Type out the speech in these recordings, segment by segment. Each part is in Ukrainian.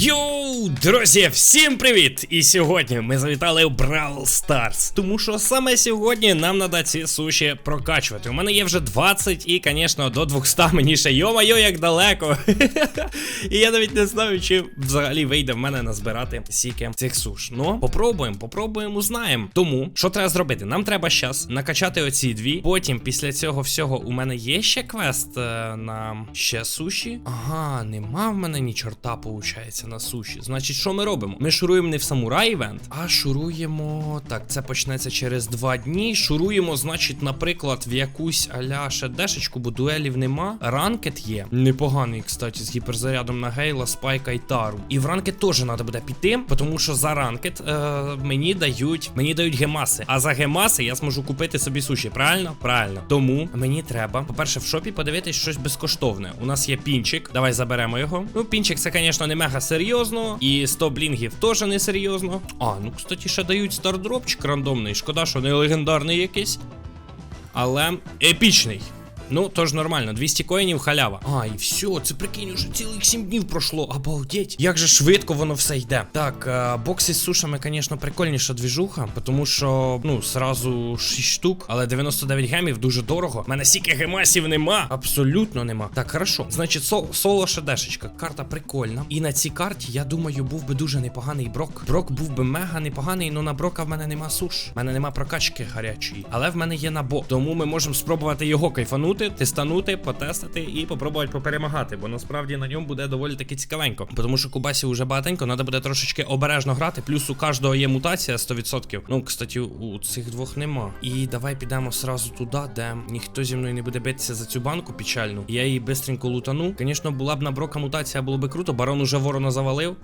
Йоу, друзі, всім привіт! І сьогодні ми завітали в Brawl Stars. Тому що саме сьогодні нам треба ці суші прокачувати. У мене є вже 20 і, звісно, до 200 мені ще йо-майо, як далеко. І я навіть не знаю, чи взагалі вийде в мене назбирати стільки цих суш. Ну, попробуємо, попробуємо, узнаємо. Тому, що треба зробити? Нам треба зараз накачати оці дві. Потім, після цього всього, у мене є ще квест е, на ще суші. Ага, нема в мене ні чорта, на суші. Значить, що ми робимо? Ми шуруємо не в самурай івент, а шуруємо. Так, це почнеться через два дні. Шуруємо, значить, наприклад, в якусь аля шедешечку, бо дуелів нема. Ранкет є. Непоганий, кстати, з гіперзарядом на Гейла, Спайка і Тару. І в ранкет теж треба буде піти, тому що за ранкет е, мені дають мені дають гемаси. А за гемаси я зможу купити собі суші. Правильно? Правильно. Тому мені треба, по-перше, в шопі подивитись щось безкоштовне. У нас є пінчик. Давай заберемо його. Ну, пінчик, це, звісно, не мега серйозно. І 100 блінгів теж не серйозно. А, ну, кстати, ще дають стардропчик рандомний. Шкода, що не легендарний якийсь. Але епічний. Ну, тож нормально, 200 коїнів халява. А, і все, це прикинь, уже цілих 7 днів пройшло. Обалдеть. Як же швидко воно все йде. Так, е, бокси з сушами, звісно, прикольніша двіжуха, тому що, ну, сразу 6 штук, але 99 гемів дуже дорого. У мене стільки гемасів нема. Абсолютно нема. Так, хорошо. Значить, сол, соло шедешечка. Карта прикольна. І на цій карті, я думаю, був би дуже непоганий брок. Брок був би мега непоганий, але на брока в мене нема суш. В мене нема прокачки гарячої. Але в мене є набор. Тому ми можемо спробувати його кайфанути, тестанути, потестити і попробувати поперемагати. Бо насправді на ньому буде доволі таки цікавенько. Тому що кубасів уже багатенько, треба буде трошечки обережно грати. Плюс у кожного є мутація 100%. Ну, кстати, у цих двох нема. І давай підемо сразу туди, де ніхто зі мною не буде битися за цю банку печальну. Я її бистренько лутану. Звісно, була б на брока мутація, було би круто. Барон уже ворона завалив.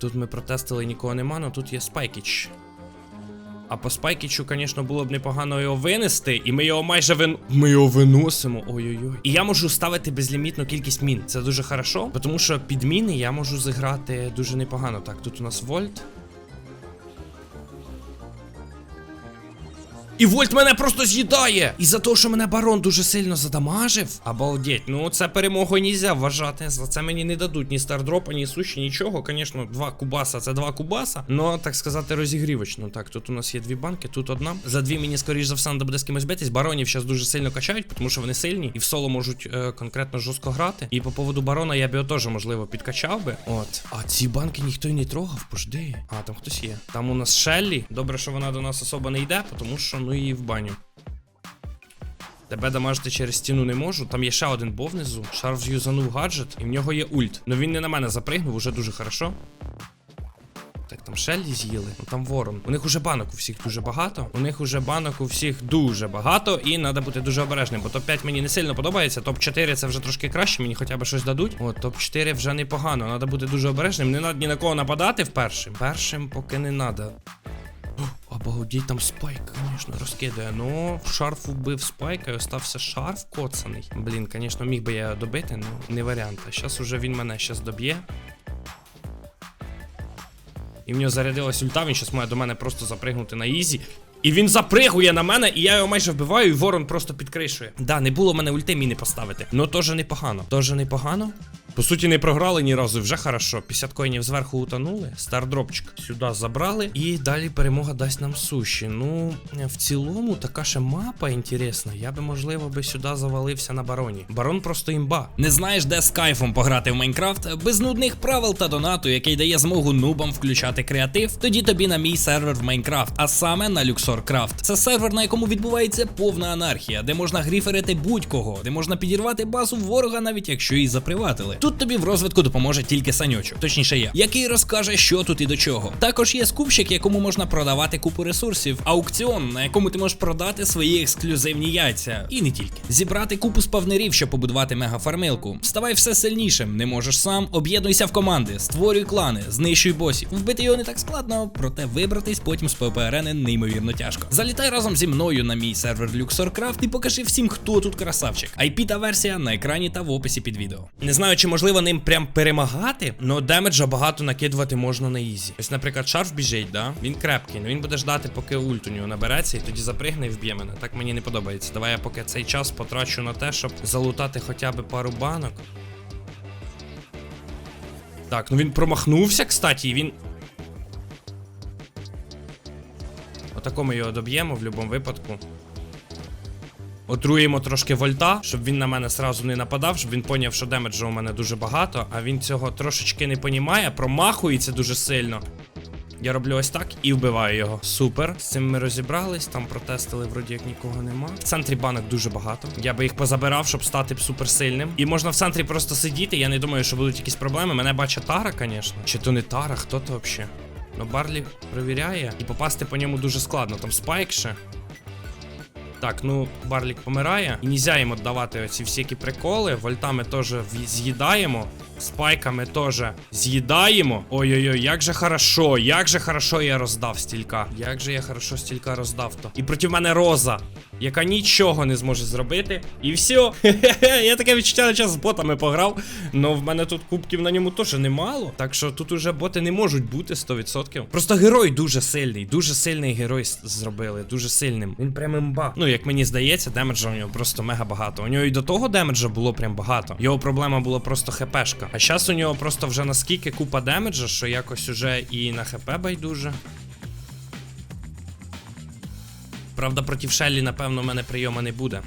Тут ми протестили, нікого нема, але тут є спайкіч. А по спайкічу, звісно, було б непогано його винести, і ми його майже вин... Ми його виносимо. Ой-ой-ой. І я можу ставити безлімітну кількість мін. Це дуже хорошо, тому що під міни я можу зіграти дуже непогано. Так, тут у нас вольт. І Вольт мене просто з'їдає! І за те, що мене барон дуже сильно задамажив. Обалдеть, ну це перемогою нельзя вважати. За це мені не дадуть ні стардропа, ні суші, нічого. Звісно, два кубаса це два кубаса. Но, так сказати, розігрівочно. Так, тут у нас є дві банки, тут одна. За дві мені, скоріш за все, треба буде з кимось битись. Баронів зараз дуже сильно качають, тому що вони сильні і в соло можуть е, конкретно жорстко грати. І по поводу барона я б його теж, можливо, підкачав би. От. А ці банки ніхто й не трогав, пожди. А, там хтось є. Там у нас Шеллі. Добре, що вона до нас особо не йде, тому що ну її в баню. Тебе дамажити через стіну не можу. Там є ще один бо внизу. Шарф юзанув гаджет, і в нього є ульт. Ну він не на мене запригнув, уже дуже хорошо. Так, там Шеллі з'їли, ну там ворон. У них уже банок у всіх дуже багато. У них уже банок у всіх дуже багато, і треба бути дуже обережним. Бо топ-5 мені не сильно подобається. Топ-4 це вже трошки краще, мені хоча б щось дадуть. О, топ-4 вже непогано. Треба бути дуже обережним. Не треба ні на кого нападати в першим. Першим поки не треба. Обалдеть, там спайк, звісно, розкидає. Ну, шарф вбив спайка і остався шарф коцаний. Блін, звісно, міг би я добити, ну не варіант. Зараз уже він мене щас доб'є. І в нього зарядилась ульта, він щас має до мене просто запригнути на ізі. І він запригує на мене, і я його майже вбиваю, і ворон просто підкришує. Да, не було в мене ульти міни поставити. Ну теж непогано. Теж непогано. По суті, не програли ні разу, вже хорошо. 50 коїнів зверху утонули. Стардропчик сюди забрали. І далі перемога дасть нам суші. Ну, в цілому, така ще мапа інтересна. Я би, можливо, би сюди завалився на бароні. Барон просто імба. Не знаєш, де з кайфом пограти в Майнкрафт? Без нудних правил та донату, який дає змогу нубам включати креатив. Тоді тобі на мій сервер в Майнкрафт, а саме на Luxor Craft. Це сервер, на якому відбувається повна анархія, де можна гріферити будь-кого, де можна підірвати базу ворога, навіть якщо її заприватили. Тут тобі в розвитку допоможе тільки санючок, точніше я, який розкаже, що тут і до чого. Також є скупщик, якому можна продавати купу ресурсів, аукціон, на якому ти можеш продати свої ексклюзивні яйця, і не тільки. Зібрати купу спавнерів, щоб побудувати мегафармилку. Ставай все сильнішим, не можеш сам, об'єднуйся в команди, створюй клани, знищуй босів. Вбити його не так складно, проте вибратись потім з ППРН неймовірно тяжко. Залітай разом зі мною на мій сервер LuxorCraft і покажи всім, хто тут красавчик. IP та версія на екрані та в описі під відео. Не знаю, чи можливо ним прям перемагати, але демеджа багато накидувати можна на ізі. Ось, наприклад, шарф біжить, да? Він крепкий, але він буде ждати, поки ульт у нього набереться, і тоді запригне і вб'є мене. Так мені не подобається. Давай я поки цей час потрачу на те, щоб залутати хоча б пару банок. Так, ну він промахнувся, кстати, і він. Отако ми його доб'ємо в будь-якому випадку. Отруємо трошки вольта, щоб він на мене сразу не нападав, щоб він поняв, що демеджа у мене дуже багато, а він цього трошечки не понімає, промахується дуже сильно. Я роблю ось так і вбиваю його. Супер. З цим ми розібрались, там протестили, вроді як нікого нема. В центрі банок дуже багато. Я би їх позабирав, щоб стати суперсильним. І можна в центрі просто сидіти. Я не думаю, що будуть якісь проблеми. Мене бачить Тара, звісно. Чи то не Тара, хто то взагалі? Ну, Барлі перевіряє, і попасти по ньому дуже складно. Там спайк ще. Так, ну, Барлік помирає. І нельзя їм давати оці всякі приколи. Вольтами теж в- з'їдаємо. Спайками теж з'їдаємо. Ой-ой-ой, як же хорошо, як же хорошо я роздав стілька. Як же я хорошо стілька роздав то. І проти мене Роза, яка нічого не зможе зробити. І все. Я таке відчуття на час з ботами пограв. Но в мене тут кубків на ньому теж немало. Так що тут уже боти не можуть бути 100%. Просто герой дуже сильний, дуже сильний герой зробили, дуже сильним. Він прям імба. Ну, як мені здається, демеджа у нього просто мега багато. У нього і до того демеджа було прям багато. Його проблема була просто хпшка. А зараз у нього просто вже наскільки купа демеджа, що якось уже і на хп байдуже. Правда, проти Шеллі, напевно, в мене прийома не буде.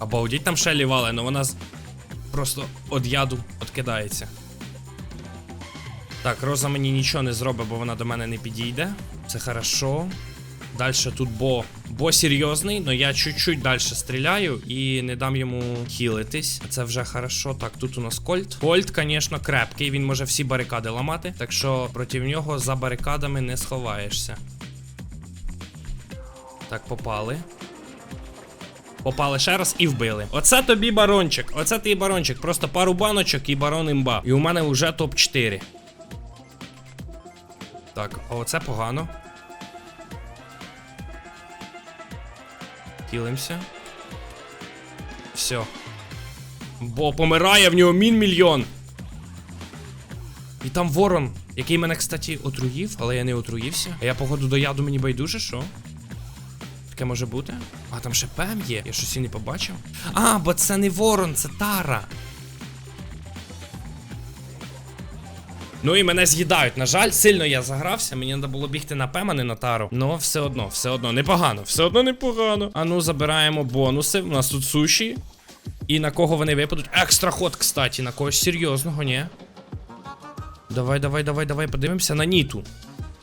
Обалдіть там Шеллі вали, але вона просто од яду откидається. Так, Роза мені нічого не зробить, бо вона до мене не підійде. Це хорошо. Далі тут Бо. Бо серйозний, але я чуть-чуть далі стріляю і не дам йому хілитись. Це вже хорошо. Так, тут у нас Кольт. Кольт, звісно, крепкий, він може всі барикади ламати. Так що проти нього за барикадами не сховаєшся. Так, попали. Попали ще раз і вбили. Оце тобі барончик. Оце твій барончик. Просто пару баночок і барон імба. І у мене вже топ-4. Так, а оце погано. Хілимося. Все. Бо помирає в нього мін мільйон. І там ворон, який мене, кстати, отруїв, але я не отруївся. А я, походу, до яду мені байдуже, що? Таке може бути? А там ще Пем є. Я щось і не побачив. А, бо це не ворон, це Тара. Ну і мене з'їдають. На жаль, сильно я загрався. Мені треба було бігти на Пема, не на Тару. Ну, все одно, все одно, непогано, все одно непогано. А ну, забираємо бонуси. У нас тут суші. І на кого вони випадуть? Екстра ход, кстати, на когось серйозного, ні? Давай, давай, давай, давай, подивимося на Ніту.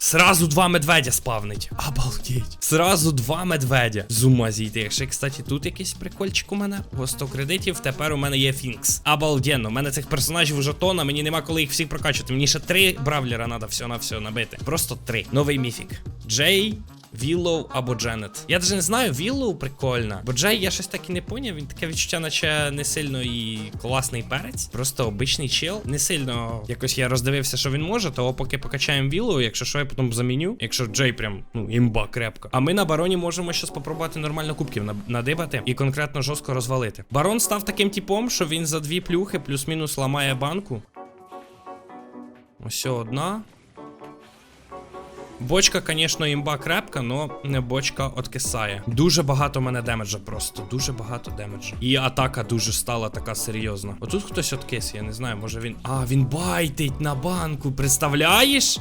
Сразу два медведя спавнить. Обалдеть. Сразу два медведя. З ума зійти. Якщо, кстати, тут якийсь прикольчик у мене. По 100 кредитів. Тепер у мене є Фінкс. Обалденно. У мене цих персонажів уже тона. Мені нема коли їх всіх прокачувати. Мені ще три бравлера треба все на все набити. Просто три. Новий міфік. Джей. Віллоу або Дженет. Я навіть не знаю, Віллоу прикольна. Бо Джей я щось так і не поняв. Він таке відчуття, наче не сильно і класний перець. Просто обичний чел. Не сильно якось я роздивився, що він може, того поки покачаємо Віллоу, якщо що, я потім заміню. Якщо Джей прям, ну, імба крепка. А ми на бароні можемо щось попробувати нормально кубків надибати і конкретно жорстко розвалити. Барон став таким типом, що він за дві плюхи плюс-мінус ламає банку. Ось одна. Бочка, звісно, імба крепка, но бочка откисає. Дуже багато мене демеджа просто. Дуже багато демеджа. І атака дуже стала така серйозна. Отут хтось откис, я не знаю, може він. А, він байтить на банку. Представляєш?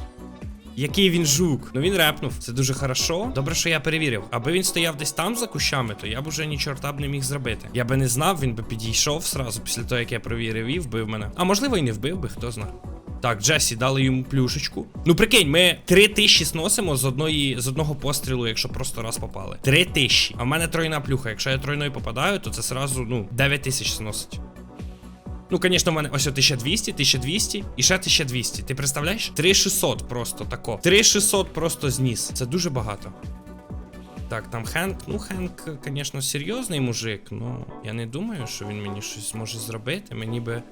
Який він жук. Ну він репнув. Це дуже хорошо. Добре, що я перевірив. Аби він стояв десь там за кущами, то я б уже ні чорта б не міг зробити. Я би не знав, він би підійшов сразу після того, як я перевірив і вбив мене. А можливо, і не вбив би, хто знає. Так, Джесі, дали йому плюшечку. Ну прикинь, ми три тисячі сносимо з одної з одного пострілу, якщо просто раз попали. Три тисячі. А в мене тройна плюха. Якщо я тройною попадаю, то це сразу, ну, 9 тисяч сносить. Ну, звісно, в мене ось 1200, 1200 і ще 1200. Ти представляєш? 3600 просто тако. 3600 просто зніс. Це дуже багато. Так, там Хенк. Ну, Хенк, звісно, серйозний мужик, ну я не думаю, що він мені щось зможе зробити. Мені би.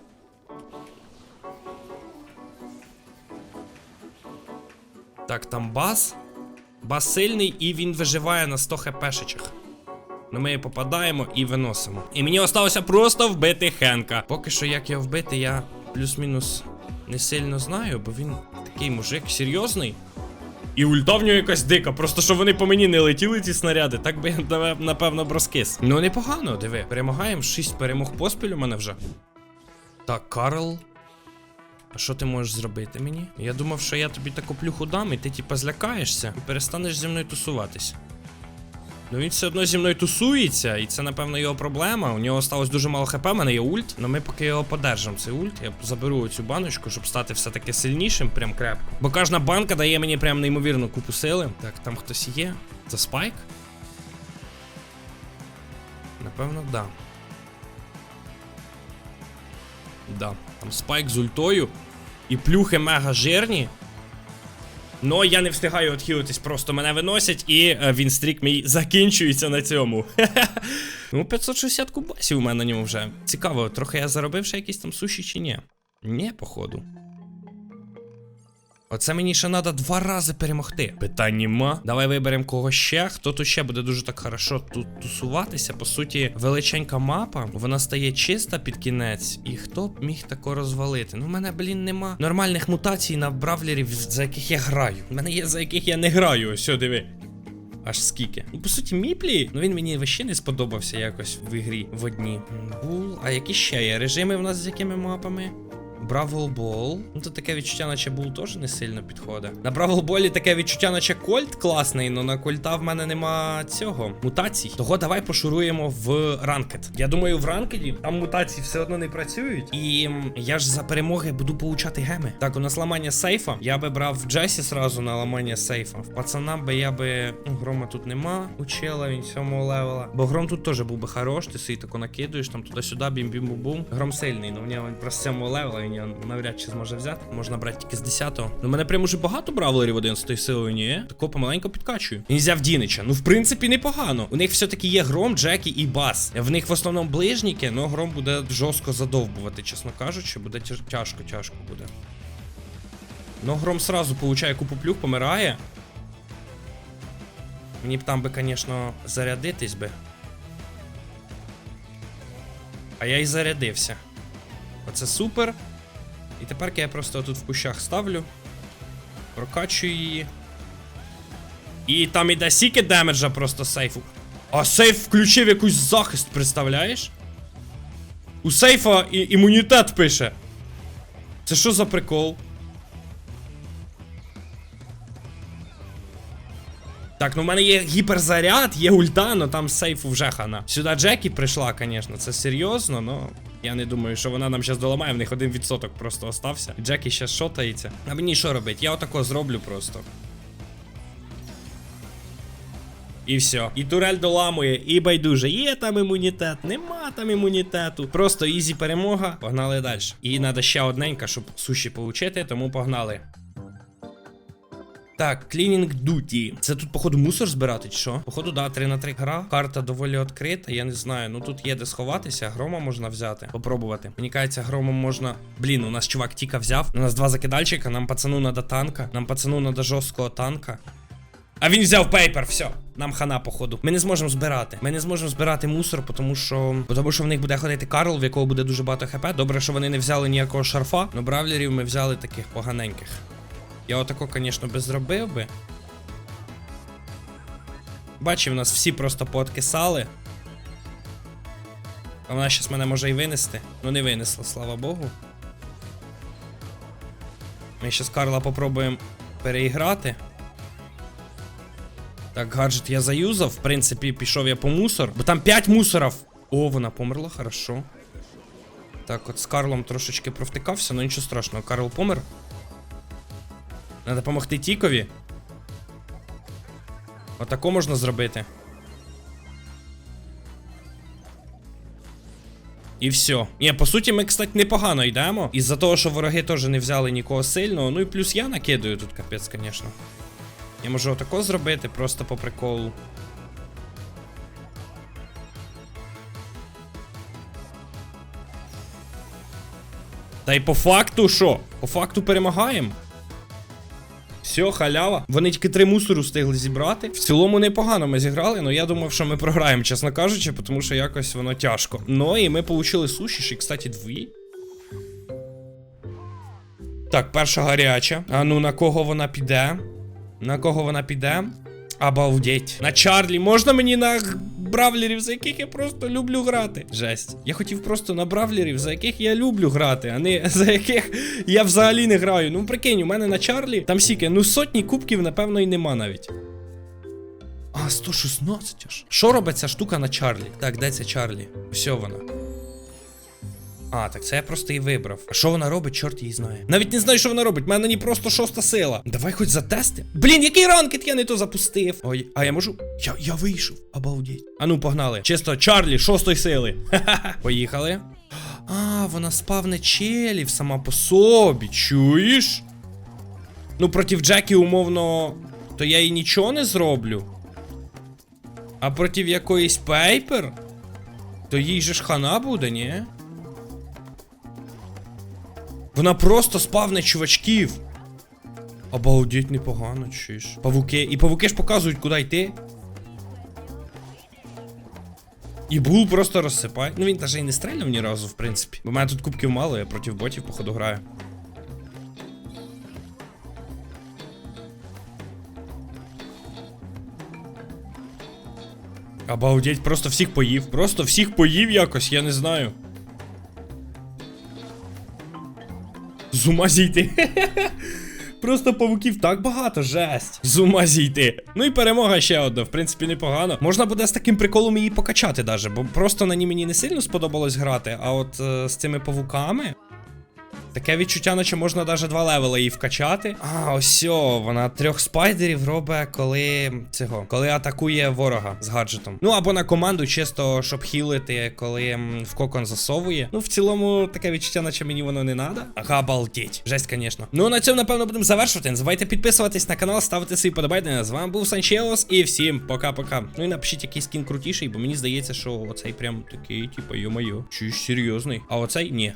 Так, там бас. Бас сильний і він виживає на 100 хпшечах. Ну ми попадаємо і виносимо. І мені осталося просто вбити Хенка. Поки що, як його вбити, я плюс-мінус не сильно знаю, бо він такий мужик серйозний. І ульта в нього якась дика, просто щоб вони по мені не летіли ці снаряди, так би я напевно б розкис. Ну непогано, диви. Перемагаємо, 6 перемог поспіль у мене вже. Так, Карл. А що ти можеш зробити мені? Я думав, що я тобі таку плюху дам, і ти типа злякаєшся і перестанеш зі мною тусуватись. Ну він все одно зі мною тусується, і це, напевно, його проблема. У нього сталося дуже мало хп, у мене є ульт. але ми поки його подержимо, цей ульт. Я заберу цю баночку, щоб стати все-таки сильнішим, прям крепко. Бо кожна банка дає мені прям неймовірну купу сили. Так, там хтось є. Це спайк? Напевно, да. Да. Там спайк з ультою. І плюхи мега жирні. Но я не встигаю відхилитись, просто мене виносять, і е, він стрік мій закінчується на цьому. ну, 560 кубасів у мене на ньому вже. Цікаво, трохи я заробив ще якісь там суші чи ні? Ні, походу. Оце мені ще треба два рази перемогти. Питань нема. Давай виберемо кого ще. Хто тут ще буде дуже так хорошо тут тусуватися. По суті, величенька мапа. Вона стає чиста під кінець. І хто б міг тако розвалити? Ну, в мене, блін, нема нормальних мутацій на бравлерів, за яких я граю. У мене є за яких я не граю. Ось, диви. Аж скільки. Ну, по суті, Міплі, ну він мені вообще не сподобався якось в ігрі в одній. Бул. А які ще є? Режими в нас з якими мапами? Бравл Бол. Ну тут таке відчуття, наче Бул теж не сильно підходить. На Бравл Болі таке відчуття, наче Кольт класний, але на Кольта в мене нема цього мутацій. Того давай пошуруємо в ранкет. Я думаю, в ранкеті там мутації все одно не працюють. І я ж за перемоги буду получати геми. Так, у нас ламання сейфа. Я би брав Джесі сразу на ламання сейфа. В пацана би я би. Ну, грома тут нема. У чела, він сьомого левела. Бо гром тут теж був би хорош, ти собі тако накидуєш, там туди-сюди, бім-бім-бум-бум. Гром сильний, ну в нього він просто сьомого левела, він його навряд чи зможе взяти. Можна брати тільки з 10-го. Ну, мене прям уже багато бравлерів 11 силою, ні. Тако помаленько підкачую. Він взяв Дінича. Ну, в принципі, непогано. У них все-таки є гром, Джекі і бас. В них в основному ближніки, але гром буде жорстко задовбувати, чесно кажучи, буде тяжко, тяжко буде. Ну, гром сразу получає купу плюх, помирає. Мені б там би, звісно, зарядитись би. А я і зарядився. Оце супер. І тепер я просто тут в кущах ставлю. Прокачую її. І там іде сіки демеджа просто сейфу. А сейф включив якийсь захист, представляєш? У сейфа і імунітет пише. Це що за прикол? Так, ну в мене є гіперзаряд, є ульта, но там сейфу вже хана. Сюди Джекі прийшла, звісно, це серйозно, но я не думаю, що вона нам зараз доламає, в них один відсоток просто остався. Джекі ще шотається. А мені що робити? Я отако зроблю просто. І все. І турель доламує, і байдуже. Є там імунітет, нема там імунітету. Просто ізі перемога. Погнали далі. І треба ще одненька, щоб суші получити, тому погнали. Так, Cleaning Duty. Це тут, походу, мусор збирати, чи що? Походу, да, 3 на 3 гра. Карта доволі відкрита, я не знаю. Ну тут є де сховатися, грома можна взяти. Попробувати. Мені кажеться, громом можна. Блін, у нас чувак тіка взяв. У нас два закидальчика, нам пацану надо танка. Нам пацану надо жорсткого танка. А він взяв пейпер, все. Нам хана, походу. Ми не зможемо збирати. Ми не зможемо збирати мусор, тому що. Тому що в них буде ходити Карл, в якого буде дуже багато хп. Добре, що вони не взяли ніякого шарфа. Но бравлерів ми взяли таких поганеньких. Я отако, звісно, би зробив би. Бачив, нас всі просто пооткисали. А вона зараз мене може і винести. Ну не винесла, слава Богу. Ми зараз Карла попробуємо переіграти. Так, гаджет я заюзав. В принципі, пішов я по мусор. Бо там 5 мусорів. О, вона померла, хорошо. Так, от з Карлом трошечки провтикався, ну нічого страшного, Карл помер. Надо допомогти Тікові. Отако можна зробити. І все. Ні, по суті, ми, кстати, непогано йдемо. Із-за того, що вороги теж не взяли нікого сильного. Ну і плюс я накидаю тут капець, звісно. Я можу отако зробити, просто по приколу. Та й по факту що? По факту перемагаємо. Все, халява. Вони тільки три мусору встигли зібрати. В цілому непогано ми зіграли, але я думав, що ми програємо, чесно кажучи, тому що якось воно тяжко. Ну і ми получили суші, ще, кстати, дві. Так, перша гаряча. А ну на кого вона піде? На кого вона піде? Обалдеть. На Чарлі. Можна мені на бравлерів, за яких я просто люблю грати? Жесть. Я хотів просто на бравлерів, за яких я люблю грати, а не за яких я взагалі не граю. Ну прикинь, у мене на Чарлі там сіки, ну сотні кубків, напевно, і нема навіть. А, 116 аж. Що робить ця штука на Чарлі? Так, де ця Чарлі? Все вона. А, так це я просто її вибрав. А що вона робить, чорт її знає. Навіть не знаю, що вона робить. У мене ній просто шоста сила. Давай хоч затести. Блін, який ранкет я не то запустив. Ой, а я можу. Я, я вийшов. Обалдеть. А ну, погнали. Чисто Чарлі, шостої сили. Ха-ха-ха. Поїхали. А, вона спавне челів сама по собі. Чуєш? Ну, проти Джекі, умовно, то я і нічого не зроблю. А проти якоїсь пейпер? То їй же ж хана буде, ні? Вона просто спавне чувачків. Обалдеть непогано, чуєш. Павуки. І павуки ж показують, куди йти. І бул просто розсипає. Ну він навіть і не стріляв ні разу, в принципі. Бо в мене тут кубків мало, я проти ботів, походу, граю. Обалдеть, просто всіх поїв. Просто всіх поїв якось, я не знаю. З ума зійти. Просто павуків так багато, жесть. З ума зійти. Ну і перемога ще одна, в принципі, непогано. Можна буде з таким приколом її покачати, даже, бо просто на ній мені не сильно сподобалось грати, а от е, з цими павуками. Таке відчуття, наче можна навіть два левела її вкачати. А, ось вона трьох спайдерів робить, коли цього, коли атакує ворога з гаджетом. Ну або на команду, чисто щоб хілити, коли в кокон засовує. Ну, в цілому, таке відчуття, наче мені воно не надо. Ага, обалдеть. Жесть, звісно. Ну на цьому, напевно, будемо завершувати. Не забувайте підписуватись на канал, ставити свої подобайки. З вами був Санчеос і всім пока-пока. Ну і напишіть який скін крутіший, бо мені здається, що оцей прям такий, типу, йо-моє, чуєш серйозний. А оцей ні.